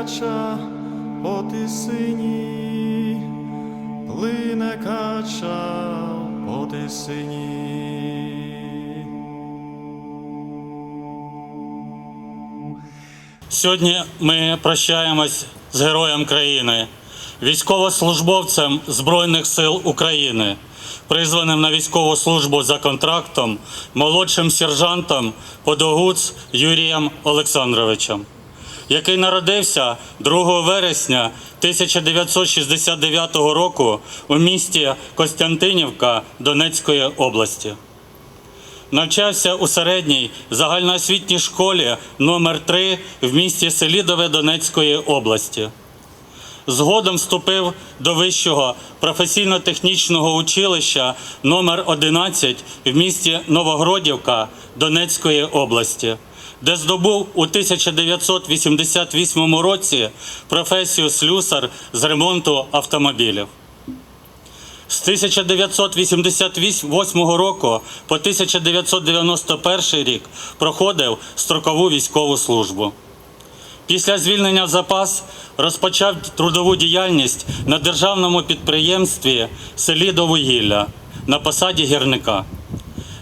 кача по тисині, плине кача по тисині. Сьогодні ми прощаємось з героєм країни, військовослужбовцем Збройних сил України, призваним на військову службу за контрактом, молодшим сержантом Подогуц Юрієм Олександровичем, який народився 2 вересня 1969 року у місті Костянтинівка Донецької області. Навчався у середній загальноосвітній школі номер 3 в місті Селідове Донецької області. Згодом вступив до вищого професійно-технічного училища номер 11 в місті Новогродівка Донецької області, де здобув у 1988 році професію слюсар з ремонту автомобілів. З 1988 року по 1991 рік проходив строкову військову службу. Після звільнення в запас розпочав трудову діяльність на державному підприємстві «Селідовугілля» на посаді гірника.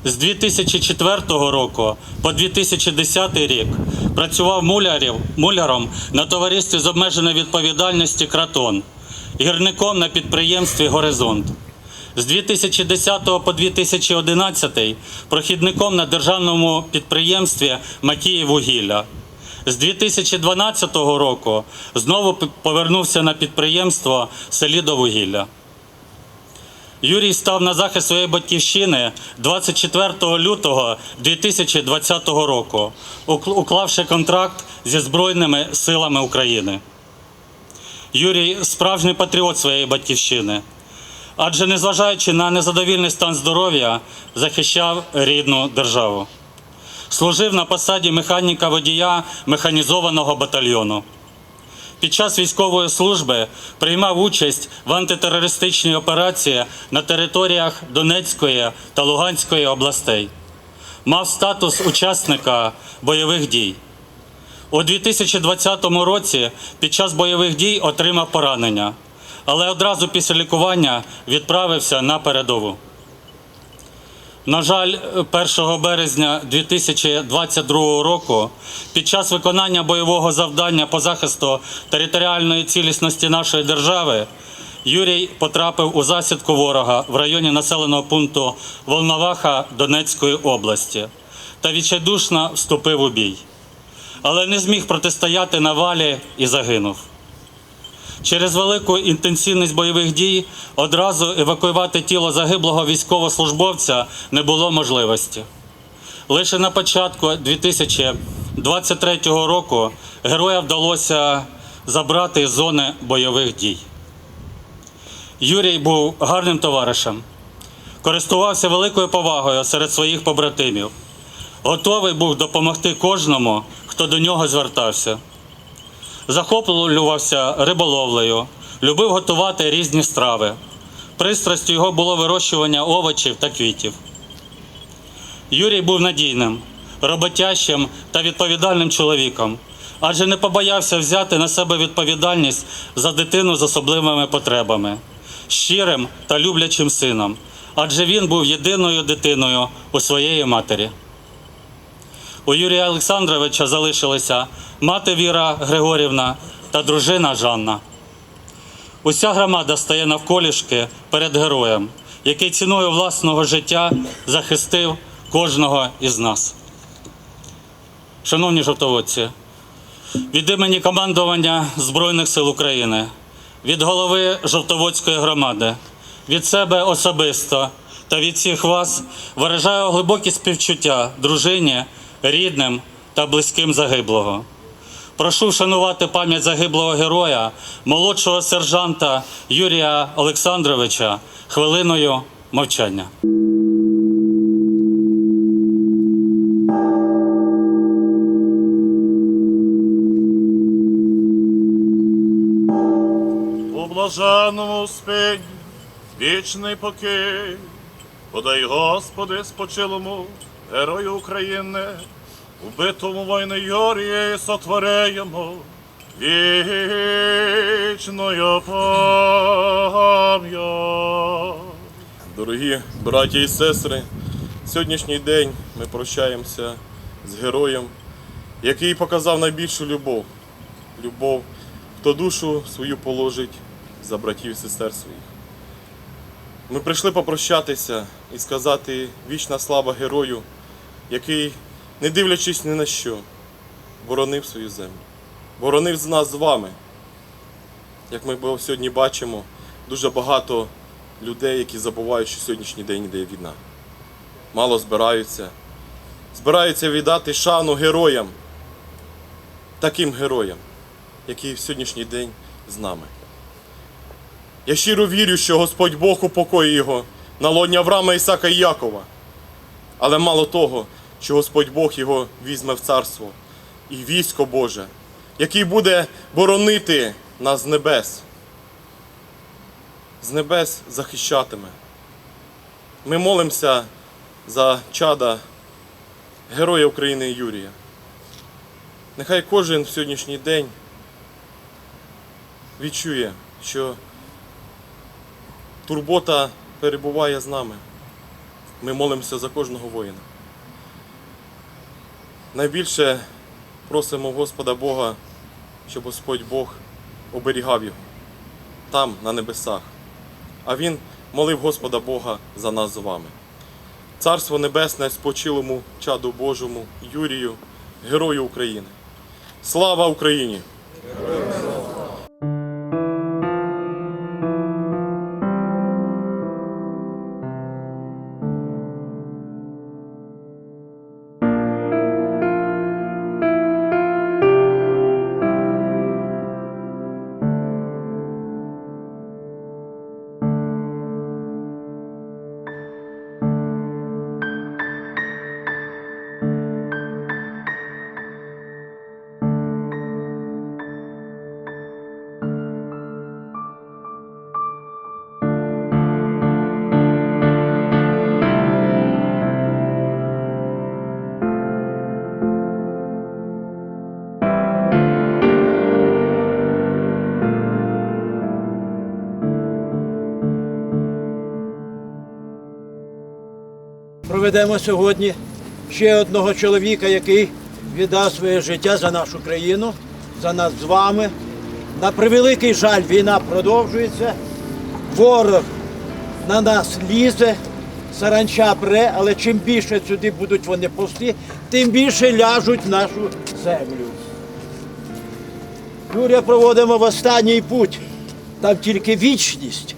З 2004 року по 2010 рік працював мулярів, муляром на товаристві з обмеженою відповідальності Кратон, гірником на підприємстві Горизонт. З 2010 по 2011 прохідником на державному підприємстві Макіїввугілля. З 2012 року знову повернувся на підприємство Селідовугілля. Юрій став на захист своєї батьківщини 24 лютого 2020 року, уклавши контракт зі Збройними силами України. Юрій справжній патріот своєї батьківщини, адже незважаючи на незадовільний стан здоров'я, захищав рідну державу. Служив на посаді механіка водія механізованого батальйону. Під час військової служби приймав участь в антитерористичній операції на територіях Донецької та Луганської областей. Мав статус учасника бойових дій. У 2020 році під час бойових дій отримав поранення, але одразу після лікування відправився на передову. На жаль, 1 березня 2022 року під час виконання бойового завдання по захисту територіальної цілісності нашої держави Юрій потрапив у засідку ворога в районі населеного пункту Волноваха Донецької області та відчайдушно вступив у бій, але не зміг протистояти навалі і загинув. Через велику інтенсивність бойових дій одразу евакуювати тіло загиблого військовослужбовця не було можливості. Лише на початку 2023 року героя вдалося забрати з зони бойових дій. Юрій був гарним товаришем, користувався великою повагою серед своїх побратимів, готовий був допомогти кожному, хто до нього звертався захоплювався риболовлею, любив готувати різні страви. Пристрастю його було вирощування овочів та квітів. Юрій був надійним, роботящим та відповідальним чоловіком, адже не побоявся взяти на себе відповідальність за дитину з особливими потребами, щирим та люблячим сином, адже він був єдиною дитиною у своєї матері. У Юрія Олександровича залишилися мати Віра Григорівна та дружина Жанна. Уся громада стає навколішки перед героєм, який ціною власного життя захистив кожного із нас. Шановні жовтоводці, від імені командування Збройних сил України, від голови Жовтоводської громади, від себе особисто та від всіх вас виражаю глибокі співчуття дружині, рідним та близьким загиблого. Прошу вшанувати пам'ять загиблого героя, молодшого сержанта Юрія Олександровича хвилиною мовчання. У блаженному спині вічний покій, подай Господи спочилому герою України, убитому війни Юрії сотворяємо, вічною пам'ять. Дорогі браті і сестри, сьогоднішній день ми прощаємося з героєм, який показав найбільшу любов. Любов, хто душу свою положить за братів і сестер своїх. Ми прийшли попрощатися і сказати вічна слава герою, який, не дивлячись ні на що, боронив свою землю, боронив з нас з вами. Як ми сьогодні бачимо, дуже багато людей, які забувають, що сьогоднішній день йде війна. Мало збираються. Збираються віддати шану героям, таким героям, які в сьогоднішній день з нами. Я щиро вірю, що Господь Бог упокоїть його на лоні Авраама, Ісака і Якова. Але мало того, що Господь Бог його візьме в царство і військо Боже, який буде боронити нас з небес. З небес захищатиме. Ми молимося за чада Героя України Юрія. Нехай кожен в сьогоднішній день відчує, що турбота перебуває з нами. Ми молимося за кожного воїна. Найбільше просимо Господа Бога, щоб Господь Бог оберігав його там, на небесах. А Він молив Господа Бога за нас з вами. Царство Небесне спочилому чаду Божому Юрію, Герою України. Слава Україні! Проведемо сьогодні ще одного чоловіка, який віддав своє життя за нашу країну, за нас з вами. На превеликий жаль, війна продовжується. Ворог на нас лізе, саранча пре, але чим більше сюди будуть вони повсти, тим більше ляжуть в нашу землю. Юрія проводимо в останній путь. Там тільки вічність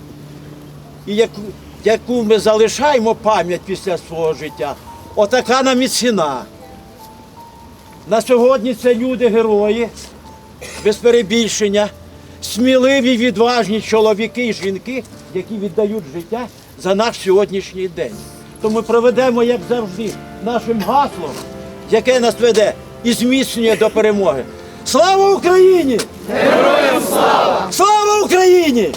і яку, яку ми залишаємо пам'ять після свого життя, отака нам і ціна. На сьогодні це люди герої, без перебільшення, сміливі, відважні чоловіки і жінки, які віддають життя за наш сьогоднішній день. То ми проведемо, як завжди, нашим гаслом, яке нас веде і зміцнює до перемоги. Слава Україні! Героям слава! Слава Україні!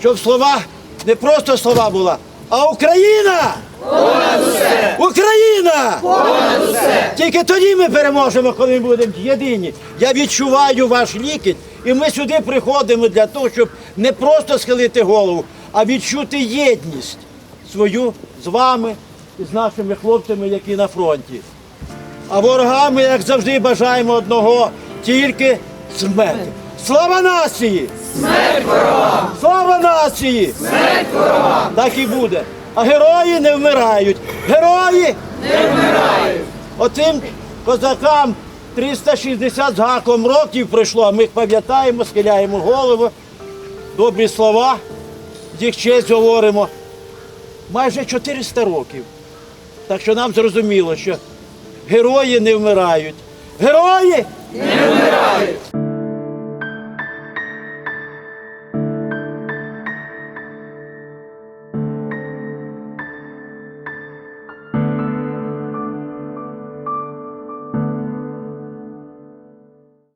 Щоб слова не просто слова була, а Україна! Понад усе! Україна! Понад усе! Тільки тоді ми переможемо, коли ми будемо єдині. Я відчуваю ваш лікоть, і ми сюди приходимо для того, щоб не просто схилити голову, а відчути єдність свою з вами і з нашими хлопцями, які на фронті. А ворогами, як завжди, бажаємо одного, тільки смерті. Слава нації! Слава нації! Смерть ворогам! Так і буде. А герої не вмирають. Герої не вмирають. Отим козакам 360 з гаком років пройшло, а ми їх пам'ятаємо, схиляємо голову. Добрі слова, їх честь говоримо. Майже 400 років. Так що нам зрозуміло, що герої не вмирають. Герої не вмирають!